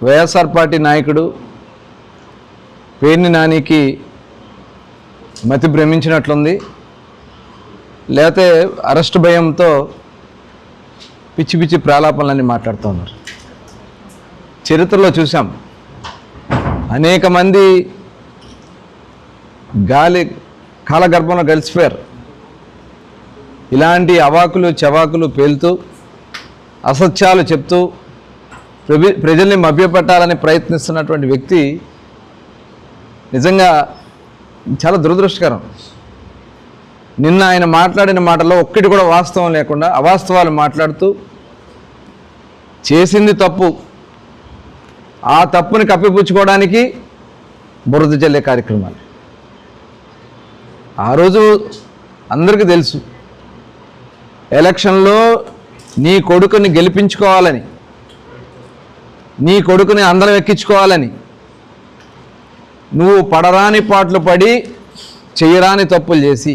YSR party నాయకుడు పేర్ని నానికి మతి భ్రమించినట్లుంది. లేతే అరెస్ట్ భయంతో పిచ్చి పిచ్చి ప్రాలాపనలన్నీ మాట్లాడుతున్నారు చరిత్రలో చూసాం అనేక మంది గాలి కాలగర్భంలో కలిసిపోయారు ఇలాంటి అవాకులు చవాకులు పేలుతూ అసత్యాలు చెప్తూ ప్రజల్ని మభ్యపెట్టాలని ప్రయత్నిస్తున్నటువంటి వ్యక్తి నిజంగా చాలా దురదృష్టకరం. నిన్న ఆయన మాట్లాడిన మాటలో ఒక్కటి కూడా వాస్తవం లేకుండా అవాస్తవాలు మాట్లాడుతూ చేసింది తప్పు. ఆ తప్పుని కప్పిపుచ్చుకోవడానికి బురద జల్లే కార్యక్రమాలు. ఆ రోజు అందరికీ తెలుసు. ఎలక్షన్లో నీ కొడుకుని గెలిపించుకోవాలని నీ కొడుకుని అందరం ఎక్కించుకోవాలని. నువ్వు పడరాని పాటలు పడి చేయరాని తప్పులు చేసి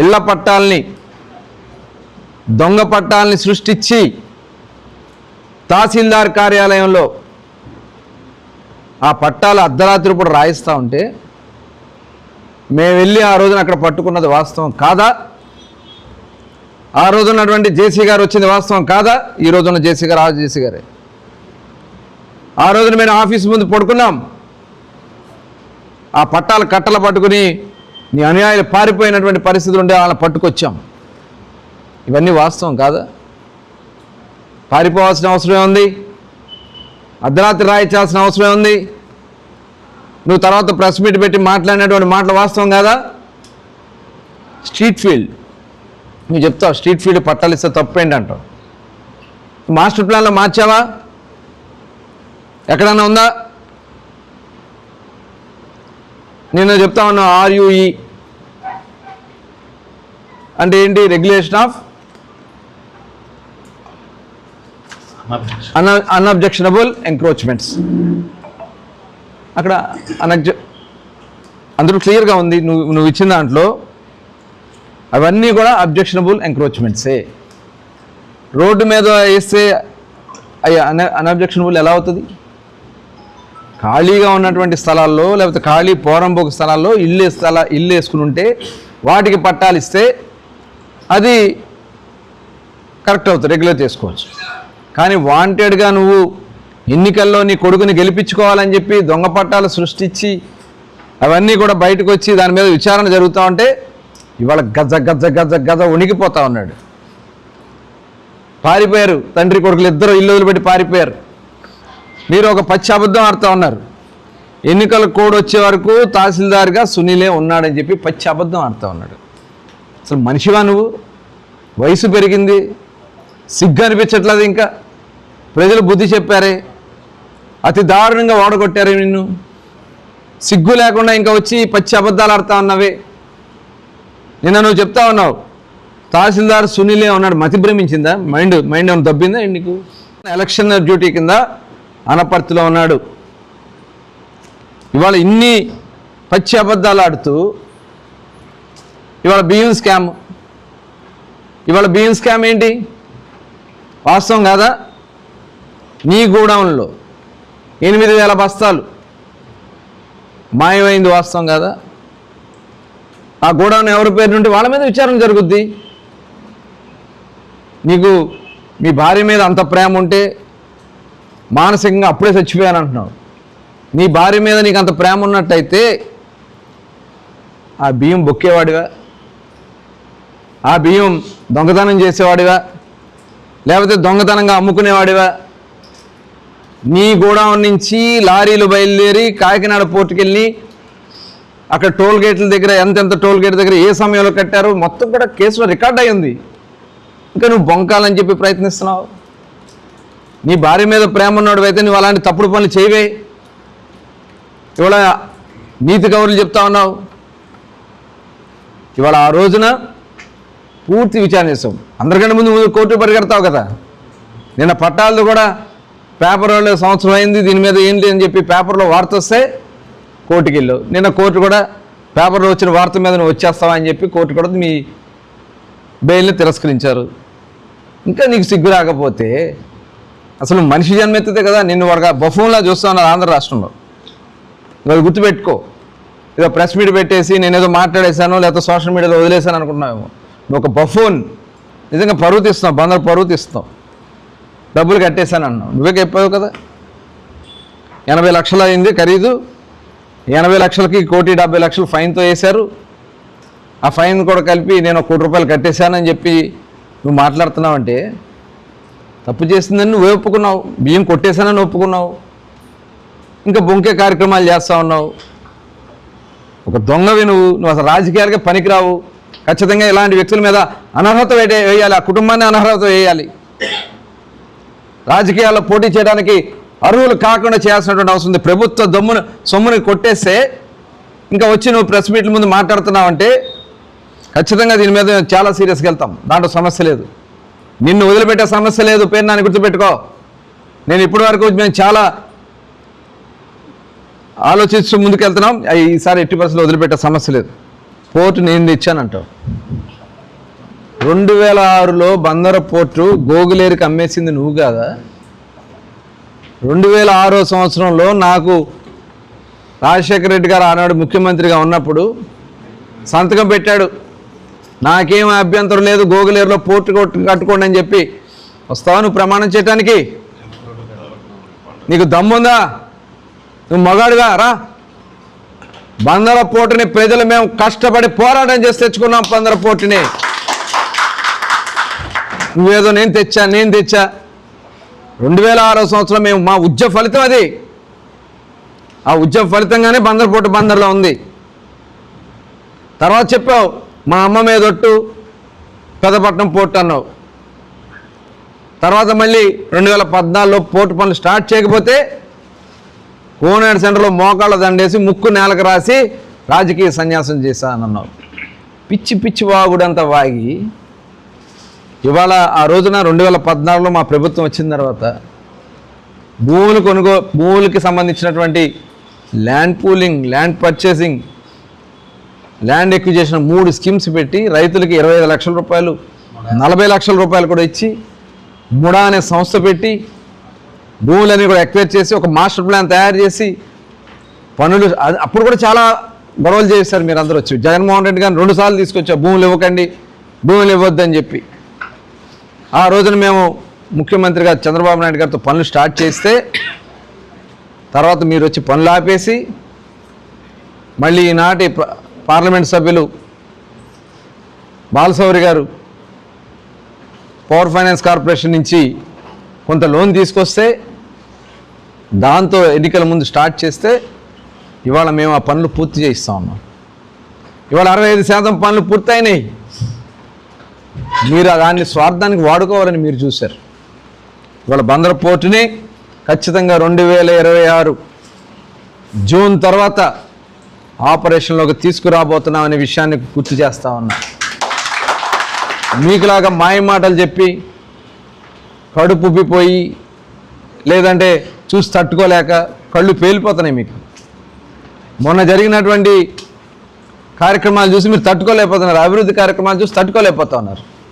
ఇళ్ళ పట్టాల్ని దొంగ పట్టాల్ని సృష్టించి తహసీల్దార్ కార్యాలయంలో ఆ పట్టాలు అర్ధరాత్రి ఇప్పుడు రాయిస్తూ ఉంటే మేము వెళ్ళి ఆ రోజున అక్కడ పట్టుకున్నది వాస్తవం కాదా? ఆ రోజు ఉన్నటువంటి జేసీ గారు వచ్చింది వాస్తవం కాదా? ఈ రోజున్న జేసీ గారు ఆ జేసీ గారే. ఆ రోజున మేము ఆఫీస్ ముందు పడుకున్నాం. ఆ పట్టాలు కట్టలు పట్టుకుని నీ అనుయాయులు పారిపోయినటువంటి పరిస్థితులు ఉండే వాళ్ళని పట్టుకొచ్చాం. ఇవన్నీ వాస్తవం కాదా? పారిపోవాల్సిన అవసరమే ఉంది. అర్ధరాత్రి రాయించాల్సిన అవసరం ఉంది. నువ్వు తర్వాత ప్రెస్ మీట్ పెట్టి మాట్లాడినటువంటి మాటలు వాస్తవం కాదా? Street field. నువ్వు చెప్తావు స్ట్రీట్ ఫీల్డ్ పట్టాలు ఇస్తే తప్పేంటి అంటావు? మాస్టర్ ప్లాన్లో మార్చావా? ఎక్కడన్నా ఉందా? నేను చెప్తా ఉన్నా ఆర్యుఈ అంటే ఏంటి? Regulation of un unobjectionable encroachments అక్కడ అనబ్జె అందులో క్లియర్గా ఉంది నువ్వు నువ్వు ఇచ్చిన దాంట్లో అవన్నీ కూడా అబ్జెక్షనబుల్ ఎంక్రోచ్మెంట్సే రోడ్డు మీద వేస్తే అయ్యా అన్ అన్అబ్జెక్షనబుల్ ఎలా అవుతుంది? ఖాళీగా ఉన్నటువంటి స్థలాల్లో లేకపోతే ఖాళీ పోరంబోకు స్థలాల్లో ఇల్లు స్థల ఇల్లు వేసుకుని ఉంటే వాటికి పట్టాలు ఇస్తే అది కరెక్ట్ అవుతుంది రెగ్యులర్ చేసుకోవచ్చు. కానీ వాంటెడ్గా నువ్వు ఎన్నికల్లో నీ కొడుకుని గెలిపించుకోవాలని చెప్పి దొంగ పట్టాలు సృష్టించి అవన్నీ కూడా బయటకు వచ్చి దాని మీద విచారణ జరుగుతూ ఉంటే ఇవాళ గజ గజ గజ గజ ఉనికిపోతా ఉన్నాడు. పారిపోయారు తండ్రి కొడుకులు ఇద్దరు ఇల్లు వదిలిపెట్టి పారిపోయారు. మీరు ఒక పచ్చి అబద్ధం ఆడుతూ ఉన్నారు. ఎన్నికల కోడ్ వచ్చే వరకు తహసీల్దార్గా సునీలే ఉన్నాడని చెప్పి పచ్చి అబద్ధం ఆడుతూ ఉన్నాడు. అసలు మనిషివా నువ్వు? వయసు పెరిగింది. సిగ్గు అనిపించట్లేదు ఇంకా. ప్రజలు బుద్ధి చెప్పారే. అతి దారుణంగా ఓడగొట్టారే నిన్ను. సిగ్గు లేకుండా ఇంకా వచ్చి పచ్చి అబద్ధాలు ఆడుతా ఉన్నవే. నిన్న నువ్వు చెప్తా ఉన్నావు. తహసీల్దార్ సునీలే ఉన్నాడు. మతి భ్రమించిందా? మైండ్ మైండ్ ఏమైనా దబ్బిందా ఏంటి నీకు? ఎలక్షన్ డ్యూటీ కింద అనపర్తిలో ఉన్నాడు. ఇవాళ ఇన్ని పచ్చి అబద్ధాలు ఆడుతూ ఇవాళ బియ్యం స్కామ్. ఇవాళ బియ్యం స్కామ్ ఏంటి? వాస్తవం కాదా? నీ గోడౌన్లో ఎనిమిది వేల బస్తాలు. మాయమైంది వాస్తవం కాదా? ఆ గోడౌన్ ఎవరి పేరు నుండి వాళ్ళ మీద విచారణ జరుగుద్ది? నీకు మీ భార్య మీద అంత ప్రేమ ఉంటే మానసికంగా అప్పుడే చచ్చిపోయాను అంటున్నావు. నీ భార్య మీద నీకు అంత ప్రేమ ఉన్నట్టయితే ఆ బియ్యం బొక్కేవాడివా? ఆ బియ్యం దొంగతనం చేసేవాడివా? లేకపోతే దొంగతనంగా అమ్ముకునేవాడివా? నీ గోడౌన్ నుంచి లారీలు బయలుదేరి కాకినాడ పోర్టుకెళ్ళి అక్కడ టోల్ గేట్ల దగ్గర ఎంతెంత టోల్ గేట్ దగ్గర ఏ సమయంలో కట్టారు మొత్తం కూడా కేసులో రికార్డ్ అయ్యింది. ఇంకా నువ్వు బొంకాలని చెప్పి ప్రయత్నిస్తున్నావు. నీ భార్య మీద ప్రేమ ఉన్నాడు అయితే నువ్వు అలాంటి తప్పుడు పనులు చేయవే. ఇవాళ నీతి కౌరులు చెప్తా ఉన్నావు. ఇవాళ ఆ రోజున పూర్తి విచారణ చేస్తాం. అందరికంటే ముందు ముందు కోర్టు పరిగెడతావు కదా. నిన్న పట్టాలతో కూడా పేపర్లో సంవత్సరం అయింది దీని మీద ఏంటి అని చెప్పి పేపర్లో వార్త వస్తే కోర్టుకి వెళ్ళావు నిన్న కోర్టు కూడా పేపర్లో వచ్చిన వార్త మీద నువ్వు వచ్చేస్తావా అని చెప్పి కోర్టు కూడా మీ బెయిల్ని తిరస్కరించారు. ఇంకా నీకు సిగ్గు రాకపోతే అసలు మనిషి జన్మెత్తితే కదా నిన్ను వాడుగా బఫూన్లా చూస్తా ఉన్నారు ఆంధ్ర రాష్ట్రంలో. ఇవాళ గుర్తుపెట్టుకో. ఏదో ప్రెస్ మీట్ పెట్టేసి నేను ఏదో మాట్లాడేశాను లేకపోతే సోషల్ మీడియాలో వదిలేశాను అనుకుంటున్నావేమో. నువ్వు ఒక బఫూన్. నిజంగా పరువు తీస్తున్నావు బందరు పరువు తీస్తున్నావు. డబ్బులు కట్టేశాను అన్నావు నువ్వే చెప్పావు కదా. ఎనభై లక్షలు అయింది ఖరీదు. ఎనభై లక్షలకి కోటి డెబ్బై లక్షలు ఫైన్తో వేశారు. ఆ ఫైన్ కూడా కలిపి నేను కోటి రూపాయలు కట్టేశానని చెప్పి నువ్వు మాట్లాడుతున్నావంటే తప్పు చేసిందని నువ్వు ఒప్పుకున్నావు బియ్యం కొట్టేశానని ఒప్పుకున్నావు ఇంకా బొంకే కార్యక్రమాలు చేస్తూ ఉన్నావు. ఒక దొంగవి నువ్వు నువ్వు అసలు రాజకీయాలకే పనికిరావు. ఖచ్చితంగా ఇలాంటి వ్యక్తుల మీద అనర్హత వేయాలి ఆ కుటుంబాన్ని అనర్హత వేయాలి. రాజకీయాల్లో పోటీ చేయడానికి అర్హులు కాకుండా చేయాల్సినటువంటి అవసరం ఉంది. ప్రభుత్వ దమ్మును సొమ్ముని కొట్టేస్తే ఇంకా వచ్చి నువ్వు ప్రెస్ మీట్ల ముందు మాట్లాడుతున్నావంటే ఖచ్చితంగా దీని మీద చాలా సీరియస్గా వెళ్తాం. దాంట్లో సమస్య లేదు. నిన్ను వదిలిపెట్టే సమస్య లేదు. పేరు నాని గుర్తుపెట్టుకో. నేను ఇప్పటి వరకు మేము చాలా ఆలోచిస్తూ ముందుకెళ్తున్నాం. ఈసారి ఎట్టి పరిస్థితులు వదిలిపెట్టే సమస్య లేదు. పోర్టు నేను ఇచ్చానంటావు. రెండు వేల ఆరులో బందర పోర్టు గోగులేరుకి అమ్మేసింది నువ్వు కాదా? రెండు వేల ఆరో సంవత్సరంలో నాకు రాజశేఖర రెడ్డి గారు ఆనాడు ముఖ్యమంత్రిగా ఉన్నప్పుడు సంతకం పెట్టాడు. నాకేం అభ్యంతరం లేదు గోగులేరులో పోర్టు కట్టుకోండి అని చెప్పి వస్తావు నువ్వు ప్రమాణం చేయటానికి? నీకు దమ్ముందా? నువ్వు మగాడుగా రా. బందర పోటుని ప్రజలు మేము కష్టపడి పోరాటం చేసి తెచ్చుకున్నాం బందర పోటుని నువ్వేదో నేను తెచ్చా నేను తెచ్చా? రెండు వేల ఆరో సంవత్సరం మేము మా ఉద్యమ ఫలితం అది. ఆ ఉద్యమ ఫలితంగానే బందర్పోటు బందర్లో ఉంది. తర్వాత చెప్పావు మా అమ్మ మీద ఒట్టు పెదపట్నం పోర్ట్ అన్నావు. తర్వాత మళ్ళీ రెండు వేల పద్నాలుగులో పోర్టు పనులు స్టార్ట్ చేయకపోతే కోనేడు సెంటర్లో మోకాళ్ళ దండేసి ముక్కు నేలకు రాసి రాజకీయ సన్యాసం చేశానన్నావు. పిచ్చి పిచ్చి వాగుడంతా వాగి ఇవాళ ఆ రోజున రెండు వేల పద్నాలుగులో మా ప్రభుత్వం వచ్చిన తర్వాత భూములు కొనుగో భూములకి సంబంధించినటువంటి land pooling land purchasing land acquisition మూడు స్కీమ్స్ పెట్టి రైతులకి ఇరవై ఐదు లక్షల రూపాయలు నలభై లక్షల రూపాయలు కూడా ఇచ్చి ముడా అనే సంస్థ పెట్టి భూములన్నీ కూడా ఎక్వైర్ చేసి ఒక మాస్టర్ ప్లాన్ తయారు చేసి పనులు అప్పుడు కూడా చాలా గొడవలు చేశారు మీరు అందరూ వచ్చి. జగన్మోహన్ రెడ్డి గారిని రెండు సార్లు తీసుకొచ్చారు. భూములు ఇవ్వకండి భూములు ఇవ్వద్దని చెప్పి. ఆ రోజున మేము ముఖ్యమంత్రిగా చంద్రబాబు నాయుడు గారితో పనులు స్టార్ట్ చేస్తే తర్వాత మీరు వచ్చి పనులు ఆపేసి మళ్ళీ ఈనాటి పార్లమెంట్ సభ్యులు బాలసౌరి గారు పవర్ ఫైనాన్స్ కార్పొరేషన్ నుంచి కొంత లోన్ తీసుకొస్తే దాంతో ఎన్నికల ముందు స్టార్ట్ చేస్తే ఇవాళ మేము ఆ పనులు పూర్తి చేయిస్తా ఉన్నాం. ఇవాళ అరవై ఐదు శాతం పనులు పూర్తయినాయి. మీరు దాన్ని స్వార్థానికి వాడుకోవాలని మీరు చూశారు. ఇవాళ బందర్ పోర్టుని ఖచ్చితంగా రెండు వేల ఇరవై ఆరు జూన్ తర్వాత ఆపరేషన్లోకి తీసుకురాబోతున్నాం అనే విషయాన్ని గుర్తు చేస్తా ఉన్నా. మీకులాగా మాయ మాటలు చెప్పి కడుపు ఉబ్బిపోయి లేదంటే చూసి తట్టుకోలేక కళ్ళు పేలిపోతున్నాయి మీకు. మొన్న జరిగినటువంటి కార్యక్రమాలు చూసి మీరు తట్టుకోలేకపోతున్నారు అభివృద్ధి కార్యక్రమాలు చూసి తట్టుకోలేకపోతున్నారు.